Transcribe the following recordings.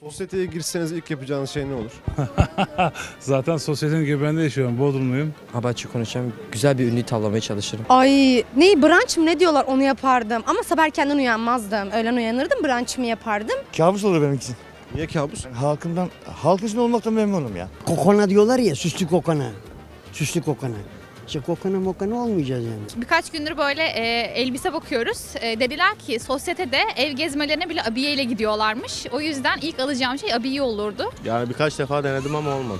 Sosyeteye girseniz ilk yapacağınız şey ne olur? Zaten sosyetenin göbeğinde yaşıyorum. Bodrumluyum. Açık konuşacağım. Güzel bir ünlü tavlamaya çalışırım. Ay ne brunch mı ne diyorlar onu yapardım. Ama sabah erkenden uyanmazdım. Öğlen uyanırdım brunch'ımı yapardım. Kabus olur benim için. Niye kabus? Halkımdan, halk için olmaktan memnunum ya. Kokona diyorlar ya süslü kokona. Süslü kokona. İşte kokona mokana olmayacağız yani. Birkaç gündür böyle e, elbise bakıyoruz. E, dediler ki sosyetede ev gezmelerine bile abiyeyle gidiyorlarmış. O yüzden ilk alacağım şey abiye olurdu. Yani birkaç defa denedim ama olmadı.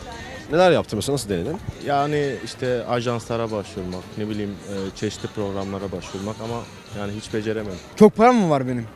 Neler yaptın mesela nasıl denedin? Yani işte ajanslara başvurmak, ne bileyim e, çeşitli programlara başvurmak ama yani hiç beceremedim. Çok param mı var benim?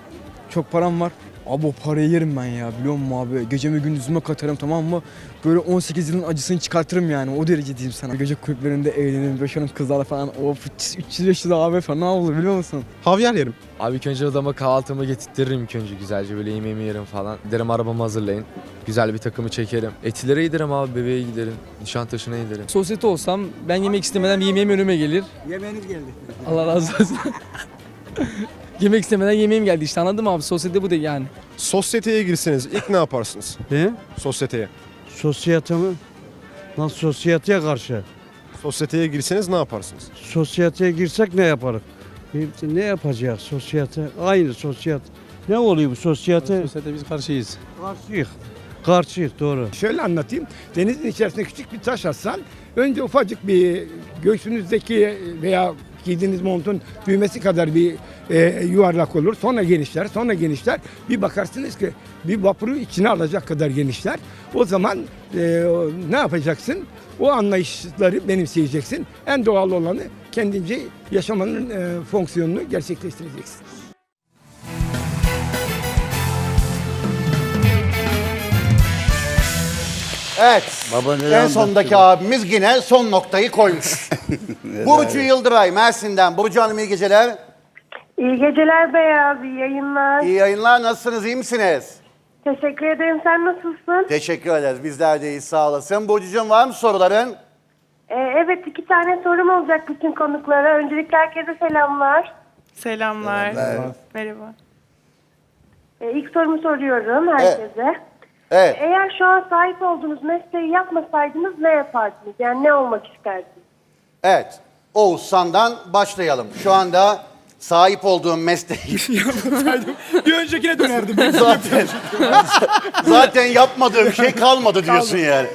Çok param var. Abi o parayı yerim ben ya biliyor musun abi? Gecemi gündüzüme katarım tamam mı? Böyle 18 yılın acısını çıkartırım yani o derece diyeyim sana. Gece kulüplerinde eğlenirim, yaşarım kızlarla falan. Of 300-500 abi falan ne olur biliyor musun? Havyar yerim. Abi ilk önce adama kahvaltımı getirtirim ilk önce güzelce böyle yemeğimi yerim falan. Derim arabamı hazırlayın. Güzel bir takımı çekerim. Etilere giderim abi bebeğe giderim. Nişantaşı'na giderim. Sosyete olsam ben yemek istemeden yemeğim önüme gelir. Yemeğiniz geldi. Allah razı olsun. yemek istemeden yemeğim geldi işte anladın mı abi? Sosyete bu da yani. Sosyeteye girseniz ilk ne yaparsınız? Ne? Sosyeteye. Sosyete mi? Lan sosyeteye karşı. Sosyeteye girseniz ne yaparsınız? Sosyeteye girsek ne yaparız? Ne yapacağız sosyete? Aynı sosyete. Ne oluyor bu sosyete? Sosyete biz karşıyız. Karşıyık. Karşıyık doğru. Şöyle anlatayım. Denizin içerisine küçük bir taş atsan önce ufacık bir göğsünüzdeki veya giydiğiniz montun düğmesi kadar bir e, yuvarlak olur. Sonra genişler, sonra genişler. Bir bakarsınız ki bir vapuru içine alacak kadar genişler. O zaman e, ne yapacaksın? O anlayışları benimseyeceksin. En doğal olanı kendince yaşamanın e, fonksiyonunu gerçekleştireceksin. Evet. en sondaki abimiz yine son noktayı koymuş. Burcu Yıldıray Mersin'den. Burcu Hanım iyi geceler. İyi geceler Beyaz, iyi yayınlar. İyi yayınlar. Nasılsınız? iyi misiniz? Teşekkür ederim. Sen nasılsın? Teşekkür ederiz. Bizler de iyiyiz. Sağ olasın. Burcucuğum var mı soruların? Ee, evet iki tane sorum olacak bütün konuklara. Öncelikle herkese selamlar. Selamlar. Merhaba. Ee, ilk sorumu soruyorum herkese. Evet. Eğer şu an sahip olduğunuz mesleği yapmasaydınız ne yapardınız? Yani ne olmak isterdiniz? Evet. Oğuzhan'dan başlayalım. Şu anda sahip olduğum mesleği bir öncekine dönerdim. zaten zaten yapmadığım şey kalmadı diyorsun yani.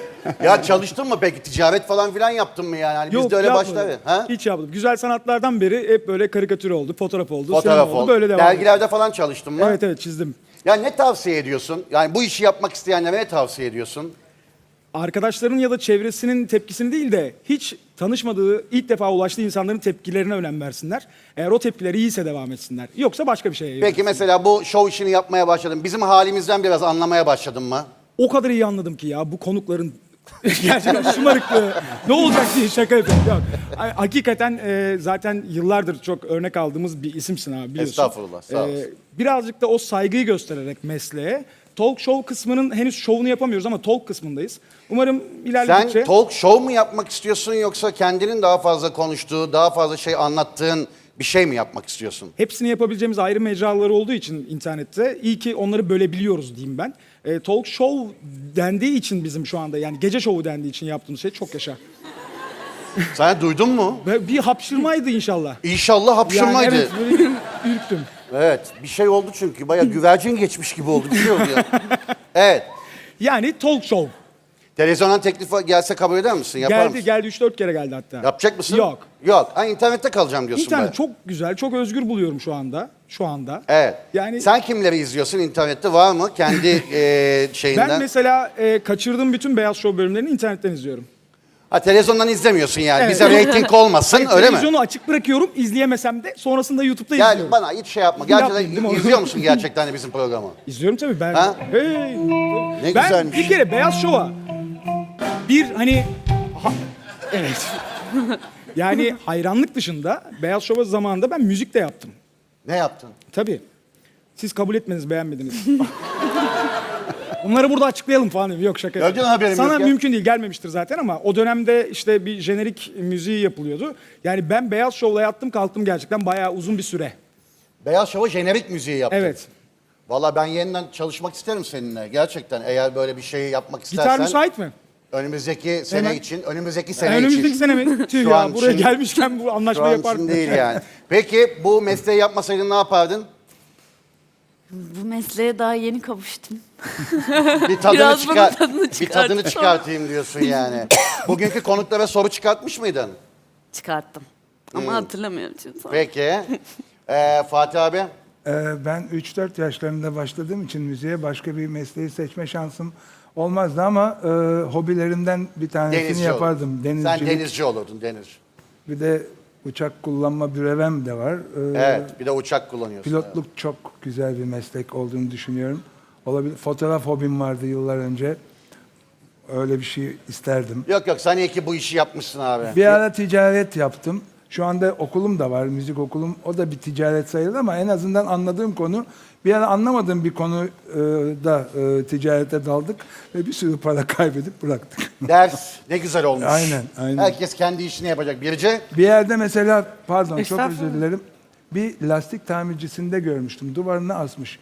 Ya çalıştın mı peki? Ticaret falan filan yaptın mı yani? Hani biz de öyle başlar ya. Ha? Hiç yapmadım. Güzel sanatlardan beri hep böyle karikatür oldu, fotoğraf oldu, Fotoğraf sinema oldu. Böyle devam etti. Dergilerde falan çalıştın mı? Evet evet çizdim. Ya ne tavsiye ediyorsun? Yani bu işi yapmak isteyenlere ne tavsiye ediyorsun? Arkadaşların ya da çevresinin tepkisini değil de hiç tanışmadığı, ilk defa ulaştığı insanların tepkilerine önem versinler. Eğer o tepkiler iyiyse devam etsinler. Yoksa başka bir şeye Peki yönelsinler. mesela bu show işini yapmaya başladın. Bizim halimizden biraz anlamaya başladın mı? O kadar iyi anladım ki ya bu konukların gerçekten şımarıklığı ne olacak diye şaka yapıyorum. Yok. Hakikaten e, zaten yıllardır çok örnek aldığımız bir isimsin abi biliyorsun. Estağfurullah, sağ E, olasın. birazcık da o saygıyı göstererek mesleğe talk show kısmının henüz şovunu yapamıyoruz ama talk kısmındayız. Umarım Sen ilerledikçe... talk show mu yapmak istiyorsun yoksa kendinin daha fazla konuştuğu, daha fazla şey anlattığın bir şey mi yapmak istiyorsun? Hepsini yapabileceğimiz ayrı mecraları olduğu için internette iyi ki onları bölebiliyoruz diyeyim ben. E, talk show dendiği için bizim şu anda yani gece şovu dendiği için yaptığımız şey çok yaşa. Sen duydun mu? Ve bir hapşırmaydı inşallah. İnşallah hapşırmaydı. Yani evet böyle bir ürktüm. Evet, bir şey oldu çünkü. Bayağı güvercin geçmiş gibi oldu. Bir şey oldu ya. Evet. Yani talk show. Televizyondan teklif gelse kabul eder misin? Yapar geldi mısın? geldi 3-4 kere geldi hatta. Yapacak mısın? Yok. Yok. Ha, internette kalacağım diyorsun. İnternet bayağı. çok güzel, çok özgür buluyorum şu anda. Şu anda. Evet. Yani Sen kimleri izliyorsun internette var mı? Kendi e, şeyinden. ben mesela e, kaçırdığım bütün Beyaz Show bölümlerini internetten izliyorum. Ha, televizyondan izlemiyorsun yani. Evet. Bize reyting olmasın Hayır, öyle mi? Televizyonu açık bırakıyorum, izleyemesem de sonrasında YouTube'da Yani izliyorum. bana hiç şey yapma. Gerçekten Yapmayayım, izliyor musun gerçekten de bizim programı? İzliyorum tabii ben. Ha? Hey. Ne ben güzelmiş. bir kere Beyaz Şov'a bir hani ha- evet. yani hayranlık dışında Beyaz Şov'a zamanında ben müzik de yaptım. Ne yaptın? Tabii. Siz kabul etmediniz, beğenmediniz. Bunları burada açıklayalım falan dedim. Yok şaka. Nereden haberim Sana yok ya? mümkün değil gelmemiştir zaten ama o dönemde işte bir jenerik müziği yapılıyordu. Yani ben Beyaz Şov'la yattım kalktım gerçekten bayağı uzun bir süre. Beyaz Şov'a jenerik müziği yaptın. Evet. Valla ben yeniden çalışmak isterim seninle. Gerçekten eğer böyle bir şey yapmak istersen. Gitar müsait mi? Önümüzdeki sene Hemen. için, önümüzdeki sene Önümüzdeki için. sene mi? Tüh Şu ya an buraya için- gelmişken bu Şu anlaşma an yapardık. için değil yani. Peki bu mesleği yapmasaydın ne yapardın? Bu mesleğe daha yeni kavuştum. Bir tadını Biraz bunun çıkar. tadını bir tadını çıkartayım diyorsun yani. Bugünkü konuklara soru çıkartmış mıydın? Çıkarttım. Ama hatırlamıyorum çünkü. Peki. Ee, Fatih abi? Ee, Ben 3-4 yaşlarında başladığım için müziğe başka bir mesleği seçme şansım olmazdı ama e, hobilerimden bir tanesini Denizci yapardım. Denizcilik. Sen denizci olurdun denizci. Bir de uçak kullanma brevem de var. Ee, Evet bir de uçak kullanıyorsun. Pilotluk çok güzel bir meslek olduğunu düşünüyorum. Olabilir. Fotoğraf hobim vardı yıllar önce. Öyle bir şey isterdim. Yok yok sen iyi ki bu işi yapmışsın abi. Bir ara ticaret yaptım. Şu anda okulum da var, müzik okulum. O da bir ticaret sayılır ama en azından anladığım konu, bir ara anlamadığım bir konuda e, ticarete daldık ve bir sürü para kaybedip bıraktık. Ders ne güzel olmuş. Aynen, aynen. Herkes kendi işini yapacak. Birce Bir yerde mesela, pardon çok Estağfurullah. özür dilerim, bir lastik tamircisinde görmüştüm. Duvarına asmış.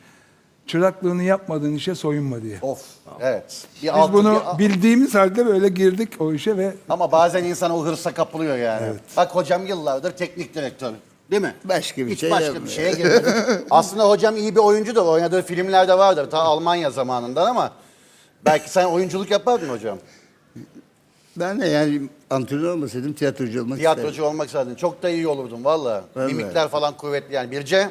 Çıraklığını yapmadığın işe soyunma diye. of evet. Bir Biz altı- bunu bir- bildiğimiz halde böyle girdik o işe ve Ama bazen insan o hırsa kapılıyor yani. Bak hocam yıllardır teknik direktör. Değil mi? Başka bir Hiç şey başka yapmıyor. bir şeye girmedi. Aslında hocam iyi bir oyuncudur. Oynadığı filmlerde vardır. Ta Almanya zamanından ama belki sen oyunculuk yapardın hocam. Ben de yani antrenör olmasaydım tiyatrocu olmak Tiyatrocu olmak isterdin. Çok da iyi olurdun valla. Vallahi. Mimikler falan kuvvetli yani. Birce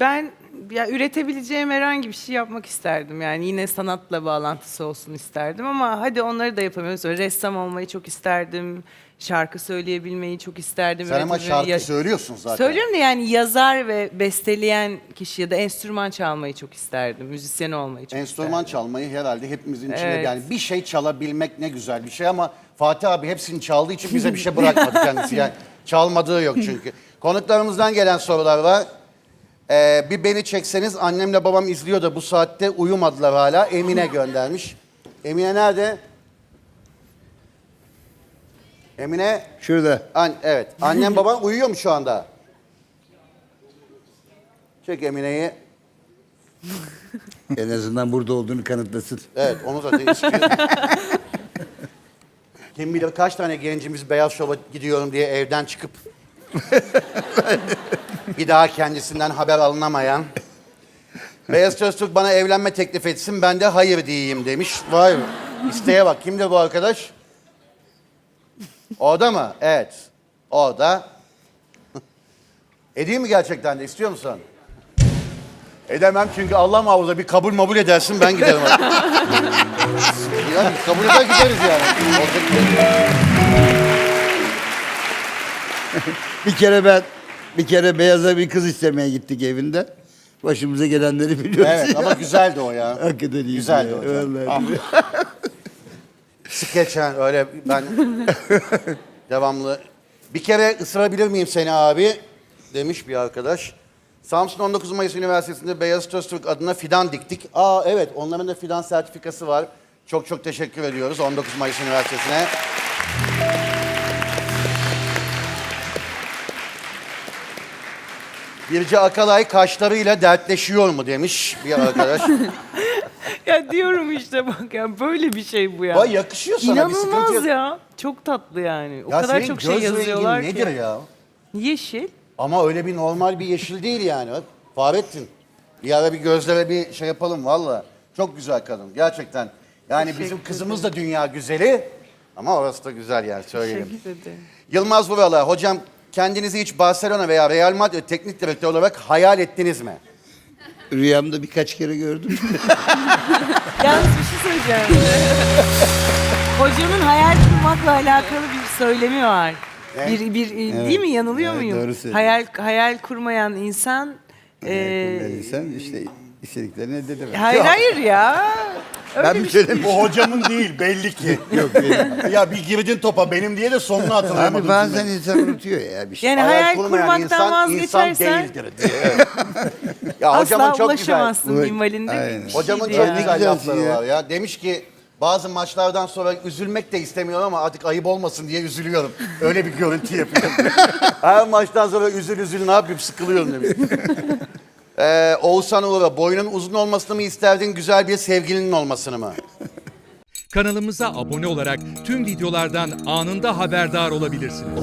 Ben ya üretebileceğim herhangi bir şey yapmak isterdim. Yani yine sanatla bağlantısı olsun isterdim ama hadi onları da yapamıyoruz. Öyle Ressam olmayı çok isterdim. Şarkı söyleyebilmeyi çok isterdim. sen ama şarkı ya- söylüyorsun zaten. Söylüyorum da yani yazar ve besteleyen kişi ya da enstrüman çalmayı çok isterdim. Müzisyen olmayı çok Enstrüman çalmayı herhalde hepimizin içinde Evet. yani bir şey çalabilmek ne güzel bir şey ama Fatih abi hepsini çaldığı için bize bir şey bırakmadı kendisi yani. Çalmadığı yok çünkü. Konuklarımızdan gelen sorular var. Ee, bir beni çekseniz annemle babam izliyor da bu saatte uyumadılar hala. Emine göndermiş. Emine nerede? Emine, Şurada. an, evet. Annem baban uyuyor mu şu anda? Çek Emine'yi. En azından burada olduğunu kanıtlasın. Evet onu zaten istiyor. Kim bilir kaç tane gencimiz Beyaz Şov'a gidiyorum diye evden çıkıp bir daha kendisinden haber alınamayan Beyaz Öztürk bana evlenme teklif etsin ben de hayır diyeyim demiş. Vay be. İsteğe bak. Kimdir bu arkadaş? O da mı? Evet. O da. Edeyim mi gerçekten de? İstiyor musun? Edemem çünkü Allah muhafaza bir kabul mabul edersin ben giderim. ya biz kabul eder gideriz yani. Olacak bir şey yok. Bir kere ben bir kere beyaza bir kız istemeye gittik evinde. Başımıza gelenleri biliyorsun. Evet ama güzeldi o ya. Hakikaten iyi. Güzeldi hocam. Vallahi. Ah. Skeçen öyle ben devamlı. Bir kere ısırabilir miyim seni abi demiş bir arkadaş. Samsun 19 Mayıs Üniversitesi'nde Beyazıt Öztürk adına fidan diktik. Aa evet onların da fidan sertifikası var. Çok çok teşekkür ediyoruz 19 Mayıs Üniversitesi'ne. Birce Akalay kaşlarıyla dertleşiyor mu demiş bir arkadaş. Ya diyorum işte bak ya böyle bir şey bu ya. Vay yakışıyor sana bir sıkıntı İnanılmaz yok. ya. Çok tatlı yani. O Ya kadar senin çok şey göz rengin yazıyorlar ki. nedir ya? Yeşil. Ama öyle bir normal bir yeşil değil yani. Bak, Fahrettin. Bir ara bir gözlere bir şey yapalım valla. Çok güzel kadın gerçekten. Yani bizim kızımız da dünya güzeli. Ama orası da güzel yani söyleyelim. Teşekkür ederim. Yılmaz Vural, hocam kendinizi hiç Barcelona veya Real Madrid teknik direktör olarak hayal ettiniz mi? Rüyamda birkaç kere gördüm. Yalnız bir şey söyleyeceğim. Hocamın hayal kurmakla alakalı bir söylemi var. Bir, bir değil mi? Yanılıyor Evet, muyum? doğru söylüyorsun. hayal hayal kurmayan insan e, Sen işte istediklerini elde edemez. hayır hayır ya. Öyle Ben bir şey. Bu hocamın değil belli ki. Yok benim. ya bir girdin topa benim diye de sonunu hatırlayamadım. Abi bazen insan unutuyor ya bir şey. Yani hayal, kurmaktan vazgeçersen insan değildir diye. Ya hocamın asla çok güzel. ulaşamazsın minvalinde Aynen. bir şeydi Hocamın çok yani. güzel lafları ya. var ya. Demiş ki bazı maçlardan sonra üzülmek de istemiyorum ama artık ayıp olmasın diye üzülüyorum. Öyle bir görüntü yapıyorum. Her maçtan sonra üzül üzül ne yapayım sıkılıyorum demiş. Ee, Oğuzhan Uğur'a boyunun uzun olmasını mı isterdin, güzel bir sevgilinin olmasını mı? Kanalımıza abone olarak tüm videolardan anında haberdar olabilirsiniz.